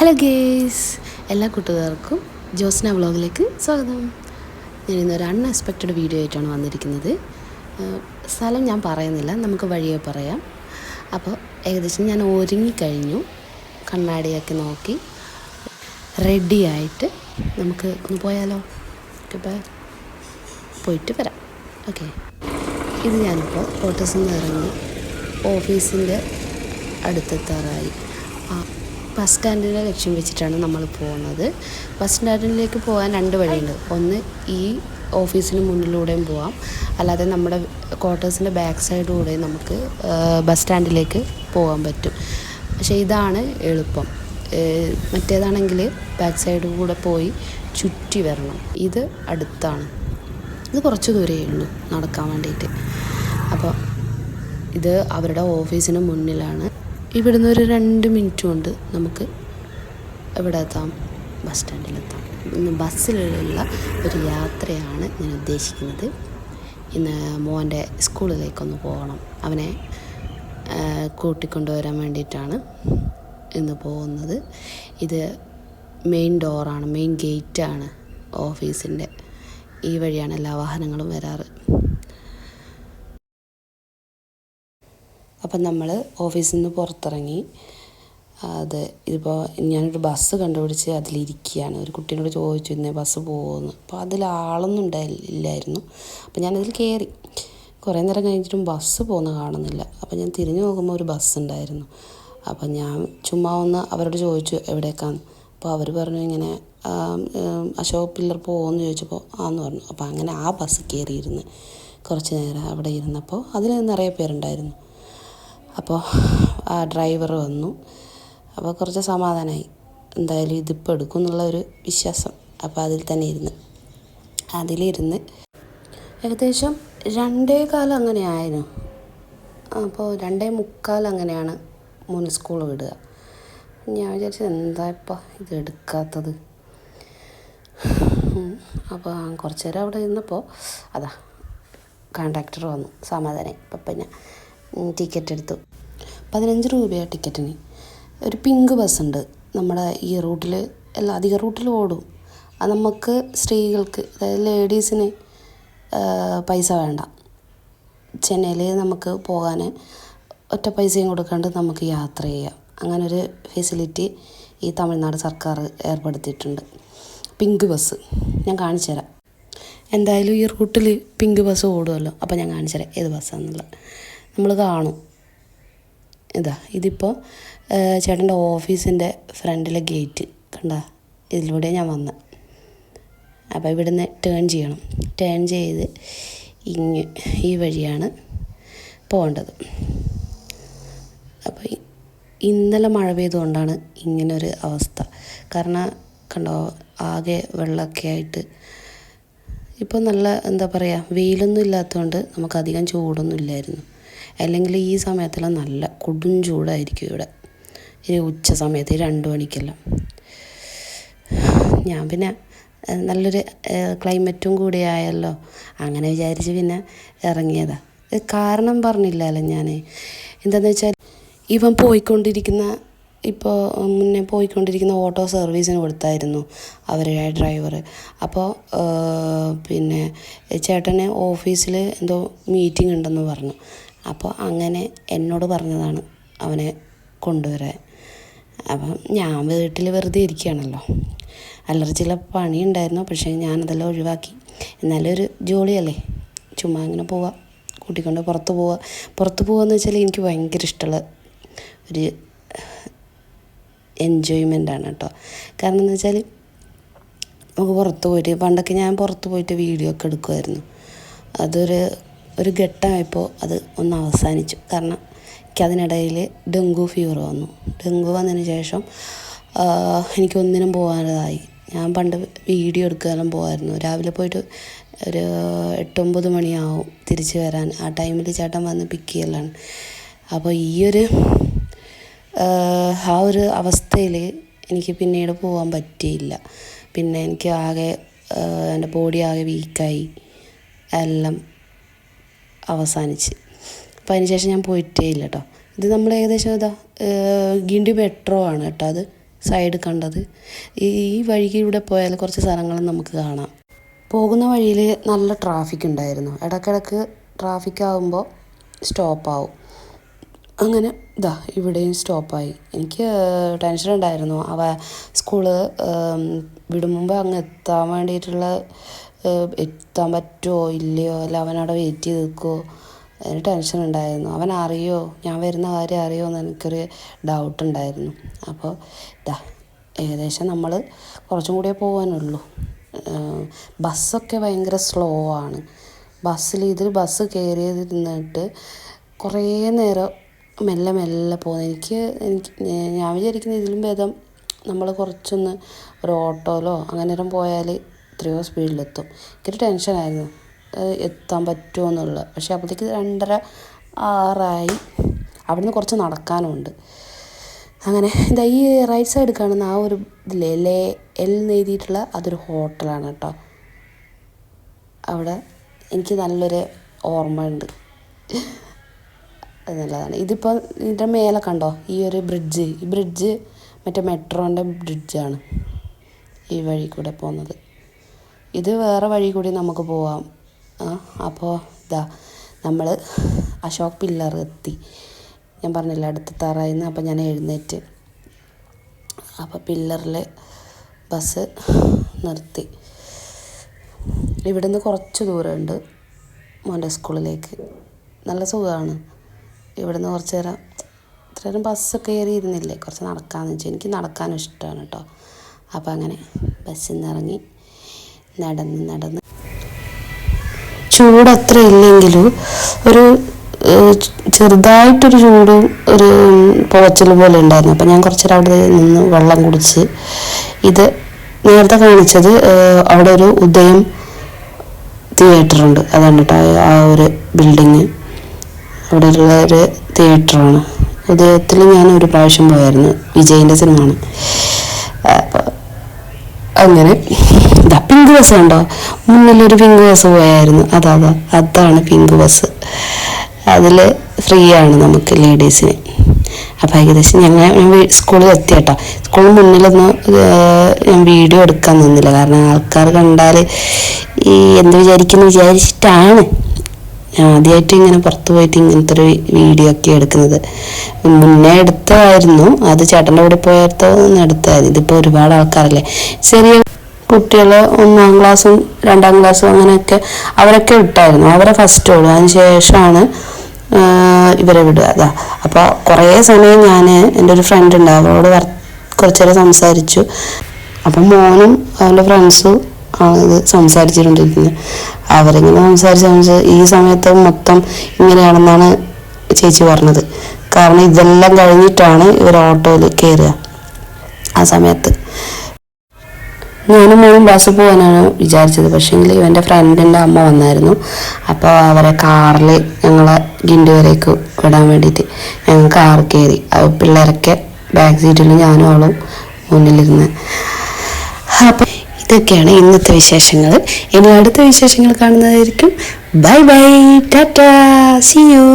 Hello guys എല്ലാ കൂട്ടുകാർക്കും ജോസ്ന വ്ളോഗിലേക്ക് സ്വാഗതം. ഞാൻ ഇന്നൊരു അൺഎക്സ്പെക്റ്റഡ് വീഡിയോ ആയിട്ടാണ് വന്നിരിക്കുന്നത്. സ്ഥലം ഞാൻ പറയുന്നില്ല നമുക്ക് വഴിയെ പറയാം. അപ്പോൾ ഏകദേശം ഞാൻ ഒരുങ്ങിക്കഴിഞ്ഞു. കണ്ണാടിയൊക്കെ നോക്കി. റെഡി ആയിട്ട് നമുക്ക് ഒന്ന് പോയാലോ? ഇപ്പോൾ പോയിട്ട് വരാം. ഓക്കെ ഇത് ഞാനിപ്പോൾ കോട്ടേഴ്സിൽ നിന്ന് ഇറങ്ങി ഓഫീസിന്റെ അടുത്തെത്താറായി. ആ ബസ് സ്റ്റാൻഡിനെ ലക്ഷ്യം വെച്ചിട്ടാണ് നമ്മൾ പോകുന്നത്. ബസ് സ്റ്റാൻഡിലേക്ക് പോകാൻ രണ്ട് വഴിയുണ്ട്. ഒന്ന് ഈ ഓഫീസിന് മുന്നിലൂടെയും പോവാം. അല്ലാതെ നമ്മുടെ ക്വാർട്ടേഴ്സിന്റെ ബാക്ക് സൈഡിലൂടെ നമുക്ക് ബസ് സ്റ്റാൻഡിലേക്ക് പോകാൻ പറ്റും. പക്ഷേ ഇതാണ് എളുപ്പം. മറ്റേതാണെങ്കിൽ ബാക്ക് സൈഡിൽ കൂടെ പോയി ചുറ്റി വരണം. ഇത് അടുത്താണ്. ഇത് കുറച്ച് ദൂരമേ ഉള്ളൂ നടക്കാൻ വേണ്ടിയിട്ട്. അപ്പോൾ ഇത് അവരുടെ ഓഫീസിന് മുന്നിലാണ്. ഇവിടുന്ന് ഒരു രണ്ട് മിനിറ്റ് കൊണ്ട് നമുക്ക് എവിടെ എത്താം. ബസ് സ്റ്റാൻഡിലെത്താം ഇന്ന് ബസ്സിലുള്ള ഒരു യാത്രയാണ് ഞാൻ ഉദ്ദേശിക്കുന്നത്. ഇന്ന് മോന്റെ സ്കൂളിലേക്കൊന്ന് പോകണം. അവനെ കൂട്ടിക്കൊണ്ടു കൂട്ടിക്കൊണ്ടുവരാൻ വേണ്ടിയിട്ടാണ് ഇന്ന് പോകുന്നത്. ഇത് മെയിൻ ഡോറാണ് മെയിൻ ഗേറ്റാണ് ഓഫീസിന്റെ. ഈ വഴിയാണ് എല്ലാ വാഹനങ്ങളും വരാറ്. അപ്പം നമ്മൾ ഓഫീസിൽ നിന്ന് പുറത്തിറങ്ങി അത് ഇതിപ്പോൾ ഞാനൊരു ബസ് കണ്ടുപിടിച്ച് അതിലിരിക്കുകയാണ് ഒരു കുട്ടീനോട് ചോദിച്ചു ഇന്നേ ബസ് പോകുമെന്ന് അപ്പോൾ അതിൽ ആളൊന്നും ഉണ്ടായില്ലായിരുന്നു അപ്പോൾ ഞാനതിൽ കയറി കുറേ നേരം കഴിഞ്ഞിട്ടും ബസ് പോകുന്ന കാണുന്നില്ല. അപ്പോൾ ഞാൻ തിരിഞ്ഞു നോക്കുമ്പോൾ ഒരു ബസ് ഉണ്ടായിരുന്നു. അപ്പം ഞാൻ ചുമ്മാ ഒന്ന് അവരോട് ചോദിച്ചു എവിടേക്കാന്ന്? അപ്പോൾ അവർ പറഞ്ഞു ഇങ്ങനെ അശോക് പില്ലർ പോകുമെന്ന് ചോദിച്ചപ്പോൾ ആന്ന് പറഞ്ഞു. അപ്പോൾ അങ്ങനെ ആ ബസ് കയറിയിരുന്ന് കുറച്ച് നേരം അവിടെ ഇരുന്നപ്പോൾ അതിൽ നിറയെ പേരുണ്ടായിരുന്നു. അപ്പോൾ ആ ഡ്രൈവർ വന്നു. അപ്പോൾ കുറച്ച് സമാധാനമായി എന്തായാലും ഇതിപ്പോൾ എടുക്കും എന്നുള്ള ഒരു വിശ്വാസം അപ്പോൾ അതിൽ തന്നെ ഇരുന്ന്. അതിലിരുന്ന് ഏകദേശം രണ്ടേ കാലം അങ്ങനെയായിരുന്നു. അപ്പോൾ രണ്ടേ മുക്കാൽ അങ്ങനെയാണ് മുൻ സ്കൂൾ വിടുക. ഞാൻ വിചാരിച്ചത് എന്താ ഇപ്പോൾ ഇത് എടുക്കാത്തത്? അപ്പോൾ കുറച്ച് നേരം അവിടെ ഇരുന്നപ്പോൾ അതാ കണ്ടക്ടർ വന്നു. സമാധാനം അപ്പം പിന്നെ ടിക്കറ്റ് എടുത്തു. പതിനഞ്ച് രൂപയാണ് ടിക്കറ്റിന്. ഒരു പിങ്ക് ബസ്സുണ്ട്. നമ്മുടെ ഈ റൂട്ടിൽ എല്ലാ അധിക റൂട്ടിൽ ഓടും. അത് നമുക്ക് സ്ത്രീകൾക്ക് അതായത് ലേഡീസിന് പൈസ വേണ്ട. ചെന്നൈയിൽ നമുക്ക് പോകാൻ ഒറ്റ പൈസയും കൊടുക്കാണ്ട് നമുക്ക് യാത്ര ചെയ്യാം. അങ്ങനൊരു ഫെസിലിറ്റി ഈ തമിഴ്നാട് സർക്കാർ ഏർപ്പെടുത്തിയിട്ടുണ്ട്. പിങ്ക് ബസ് ഞാൻ കാണിച്ചു തരാം. എന്തായാലും ഈ റൂട്ടിൽ പിങ്ക് ബസ് ഓടുമല്ലോ അപ്പോൾ ഞാൻ കാണിച്ചു തരാം ഏത് ബസ്സാണെന്നുള്ളത് നമ്മൾ കാണും. ഇതാ ഇതിപ്പോൾ ചേട്ടന്റെ ഓഫീസിന്റെ ഫ്രണ്ടിലെ ഗേറ്റ് കണ്ട ഇതിലൂടെ ഞാൻ വന്നത് അപ്പോൾ ഇവിടുന്ന് ടേൺ ചെയ്യണം. ടേൺ ചെയ്ത് ഇങ്ങ് ഈ വഴിയാണ് പോകേണ്ടത്. അപ്പോൾ ഇന്നലെ മഴ പെയ്തുകൊണ്ടാണ് ഇങ്ങനൊരു അവസ്ഥ. കാരണം കണ്ടോ ആകെ വെള്ളമൊക്കെ ആയിട്ട് ഇപ്പോൾ നല്ല എന്താ പറയുക വെയിലൊന്നും ഇല്ലാത്തതുകൊണ്ട് നമുക്കധികം ചൂടൊന്നും ഇല്ലായിരുന്നു. അല്ലെങ്കിൽ ഈ സമയത്തെല്ലാം നല്ല കൊടും ചൂടായിരിക്കും ഇവിടെ. ഈ ഉച്ച സമയത്ത് രണ്ട് മണിക്കെല്ലാം. ഞാൻ പിന്നെ നല്ലൊരു ക്ലൈമറ്റും കൂടി ആയല്ലോ അങ്ങനെ വിചാരിച്ച് പിന്നെ ഇറങ്ങിയതാ. കാരണം പറഞ്ഞില്ലല്ലോ ഞാൻ എന്താണെന്ന് വെച്ചാൽ ഇവൻ പോയിക്കൊണ്ടിരിക്കുന്ന ഇപ്പോൾ മുന്നേ പോയിക്കൊണ്ടിരിക്കുന്ന ഓട്ടോ സർവീസിന് കൊടുത്തായിരുന്നു അവരുടെ ഡ്രൈവർ അപ്പോൾ പിന്നെ ചേട്ടന് ഓഫീസിൽ എന്തോ മീറ്റിംഗ് ഉണ്ടെന്ന് പറഞ്ഞു. അപ്പോൾ അങ്ങനെ എന്നോട് പറഞ്ഞതാണ് അവനെ കൊണ്ടുവരാൻ. അപ്പം ഞാൻ വീട്ടിൽ വെറുതെ ഇരിക്കുകയാണല്ലോ. അല്ലറ ചില പണിയുണ്ടായിരുന്നു പക്ഷേ ഞാനതെല്ലാം ഒഴിവാക്കി. എന്നാലും ഒരു ജോലിയല്ലേ ചുമ്മാ ഇങ്ങനെ പോവാം കൂട്ടിക്കൊണ്ട് പുറത്ത് പോവുക പുറത്ത് പോകാന്ന് വെച്ചാൽ എനിക്ക് ഭയങ്കര ഇഷ്ടമുള്ള ഒരു എൻജോയ്മെന്റ് ആണ് കേട്ടോ. കാരണം എന്ന് വെച്ചാൽ നമുക്ക് പുറത്ത് പോയിട്ട് പണ്ടൊക്കെ ഞാൻ പുറത്ത് പോയിട്ട് വീഡിയോ ഒക്കെ എടുക്കുമായിരുന്നു. അതൊരു ഒരു ഘട്ടമായപ്പോൾ അത് ഒന്ന് അവസാനിച്ചു. കാരണം എനിക്ക് അതിനിടയിൽ ഡെങ്കു ഫീവർ വന്നു. ഡെങ്കു വന്നതിന് ശേഷം എനിക്ക് എനിക്കൊന്നിനും പോകാനതായി ഞാൻ പണ്ട് വീഡിയോ എടുക്കാനും പോകായിരുന്നു രാവിലെ പോയിട്ട് ഒരു എട്ടൊമ്പത് മണിയാവും തിരിച്ച് വരാൻ. ആ ടൈമിൽ ചേട്ടൻ വന്ന് പിക്ക് ചെയ്യലാണ്. അപ്പോൾ ഈ ഒരു ആ ഒരു അവസ്ഥയിൽ എനിക്ക് പിന്നീട് പോകാൻ പറ്റിയില്ല. പിന്നെ എനിക്ക് ആകെ എന്റെ ബോഡി ആകെ വീക്കായി എല്ലാം അവസാനിച്ച്. അപ്പോൾ അതിന് ശേഷം ഞാൻ പോയിട്ടേ ഇല്ല കേട്ടോ ഇത് നമ്മൾ ഏകദേശം ഇതാ ഗിണ്ടി മെട്രോ ആണ് കേട്ടോ അത് സൈഡ് കണ്ടത്. ഈ വഴിയിലൂടെ പോയാൽ കുറച്ച് സ്ഥലങ്ങൾ നമുക്ക് കാണാം. പോകുന്ന വഴിയിൽ നല്ല ട്രാഫിക് ഉണ്ടായിരുന്നു. ഇടക്കിടക്ക് ട്രാഫിക് ആകുമ്പോൾ സ്റ്റോപ്പാവും അങ്ങനെ ഇതാ ഇവിടെയും സ്റ്റോപ്പായി. എനിക്ക് ടെൻഷൻ ഉണ്ടായിരുന്നു. അവ സ്കൂൾ വിടുമ്പോൾ അങ്ങ് എത്താൻ വേണ്ടിയിട്ടുള്ള എത്താൻ പറ്റുമോ ഇല്ലയോ അല്ല അവനവിടെ വെയിറ്റ് ചെയ്ത് നിൽക്കുമോ അതിന് ടെൻഷൻ ഉണ്ടായിരുന്നു. അവൻ അറിയോ? ഞാൻ വരുന്ന കാര്യം അറിയോ എന്ന് എനിക്കൊരു ഡൗട്ട് ഉണ്ടായിരുന്നു. അപ്പോൾ ഇതാ ഏകദേശം നമ്മൾ കുറച്ചും കൂടിയേ പോകാനുള്ളൂ ബസ്സൊക്കെ ഭയങ്കര സ്ലോ ആണ്. ബസ്സിൽ ഇതിൽ ബസ് കയറിയതിരുന്നിട്ട് കുറേ നേരം മെല്ലെ മെല്ലെ പോകുന്നത് എനിക്ക് എനിക്ക് ഞാൻ വിചാരിക്കുന്നത് ഇതിലും ഭേദം നമ്മൾ കുറച്ചൊന്ന് ഒരു ഓട്ടോയിലോ അങ്ങനെ പോയാൽ എത്രയോ സ്പീഡിലെത്തും. എനിക്കൊരു ടെൻഷനായിരുന്നു എത്താൻ പറ്റുമോ എന്നുള്ളത് പക്ഷേ അപ്പോഴത്തേക്ക് രണ്ടര ആറായി. അവിടുന്ന് കുറച്ച് നടക്കാനുണ്ട്. അങ്ങനെ ഇതാ ഈ റൈറ്റ് സൈഡ് കാണുന്ന ആ ഒരു ഇതില്ലേ ലേ എൽ എഴുതിയിട്ടുള്ള അതൊരു ഹോട്ടലാണ് കേട്ടോ. അവിടെ എനിക്ക് നല്ലൊരു ഓർമ്മ ഉണ്ട് നല്ലതാണ്. ഇതിപ്പോൾ ഇതിന്റെ മേലെ കണ്ടോ? ഈ ഒരു ബ്രിഡ്ജ് ഈ ബ്രിഡ്ജ് മറ്റേ മെട്രോന്റെ ബ്രിഡ്ജാണ് ഈ വഴി കൂടെ പോകുന്നത്. ഇത് വേറെ വഴി കൂടി നമുക്ക് പോവാം. അപ്പോൾ ഇതാ നമ്മൾ അശോക് പില്ലർ എത്തി. ഞാൻ പറഞ്ഞില്ല അടുത്ത അടുത്തെത്താറായിരുന്നു അപ്പോൾ ഞാൻ എഴുന്നേറ്റ്. അപ്പോൾ പില്ലറിൽ ബസ് നിർത്തി. ഇവിടുന്ന് കുറച്ച് ദൂരമുണ്ട് മോന്റെ സ്കൂളിലേക്ക്. നല്ല സുഖമാണ്. ഇവിടുന്ന് കുറച്ച് നേരം ഇത്ര നേരം ബസ്സൊക്കെ കയറി ഇരുന്നില്ലേ കുറച്ച് നടക്കാമെന്ന് വെച്ചാൽ എനിക്ക് നടക്കാനും ഇഷ്ടമാണ് കേട്ടോ. അപ്പോൾ അങ്ങനെ ബസ്സിൽ നിന്ന് ഇറങ്ങി നടന്ന് നടന്ന്. ചൂട് അത്ര ഇല്ലെങ്കിലും ഒരു ചെറുതായിട്ടൊരു ചൂടും ഒരു പോച്ചൽ പോലെ ഉണ്ടായിരുന്നു. അപ്പം ഞാൻ കുറച്ച് അവിടെ നിന്ന് വെള്ളം കുടിച്ച് ഇത് നേരത്തെ കാണിച്ചത് അവിടെ ഒരു ഉദയം തിയേറ്ററുണ്ട്. അതാണ് കേട്ടോ ആ ഒരു ബിൽഡിങ് അവിടെ ഉള്ള ഒരു തിയേറ്ററാണ്. ഉദയത്തിൽ ഞാൻ ഒരു പ്രാവശ്യം പോയായിരുന്നു. വിജയിന്റെ സിനിമയാണ്. അങ്ങനെ ഇതാ പിങ്ക് ബസ് ഉണ്ടോ മുന്നിലൊരു പിങ്ക് ബസ് പോയായിരുന്നു. അതാ അതാ അതാണ് പിങ്ക് ബസ്. അതിൽ ഫ്രീ ആണ് നമുക്ക് ലേഡീസിന് അപ്പം ഏകദേശം ഞങ്ങൾ സ്കൂളിൽ എത്തി കേട്ടോ. സ്കൂളിന് മുന്നിലൊന്നും ഞാൻ വീഡിയോ എടുക്കാൻ നിന്നില്ല. കാരണം ആൾക്കാർ കണ്ടാൽ ഈ എന്ത് വിചാരിക്കുന്നു വിചാരിച്ചിട്ടാണ്. ഞാൻ ആദ്യമായിട്ട് ഇങ്ങനെ പുറത്ത് പോയിട്ട് ഇങ്ങനത്തെ ഒരു വീഡിയോ ഒക്കെ എടുക്കുന്നത്. മുന്നേ എടുത്തതായിരുന്നു. അത് ചേട്ടന്റെ കൂടെ ഒന്ന് എടുത്തായിരുന്നു ഇതിപ്പോൾ ഒരുപാട് ആൾക്കാരല്ലേ. ചെറിയ കുട്ടികൾ ഒന്നാം ക്ലാസ്സും രണ്ടാം ക്ലാസ്സും അങ്ങനെയൊക്കെ അവരൊക്കെ വിട്ടായിരുന്നു. അവരെ ഫസ്റ്റ് വിടും അതിന് ശേഷമാണ് ഇവരെ വിടുക. അതാ. അപ്പോൾ കുറേ സമയം ഞാൻ എന്റെ ഒരു ഫ്രണ്ട് ഉണ്ട്. അവളോട് കുറച്ചേരം സംസാരിച്ചു. അപ്പം മോനും അവന്റെ ഫ്രണ്ട്സും ഇത് സംസാരിച്ചിട്ടുണ്ടിരിക്കുന്നത്. അവരിങ്ങനെ സംസാരിച്ച് ഈ സമയത്ത് മൊത്തം ഇങ്ങനെയാണെന്നാണ് ചേച്ചി പറഞ്ഞത്. കാരണം ഇതെല്ലാം കഴിഞ്ഞിട്ടാണ് ഇവർ ഓട്ടോയിൽ കയറുക ആ സമയത്ത്. ഞാനും മോനും ബസ് പോകാനാണ് വിചാരിച്ചത്. പക്ഷേങ്കിൽ ഇവന്റെ ഫ്രണ്ടിന്റെ അമ്മ വന്നായിരുന്നു. അപ്പോൾ അവരെ കാറിൽ ഞങ്ങളെ ഗിൻഡി വരേക്ക് വിടാൻ വേണ്ടിയിട്ട് ഞങ്ങൾ കാർ കയറി പിള്ളേരൊക്കെ ബാക്ക് സീറ്റിൽ ഞാനും അവളും മുന്നിലിരുന്ന്. അപ്പം ഇതൊക്കെയാണ് ഇന്നത്തെ വിശേഷങ്ങൾ. ഇനി അടുത്ത വിശേഷങ്ങൾ കാണുന്നതായിരിക്കും. Bye bye tata see you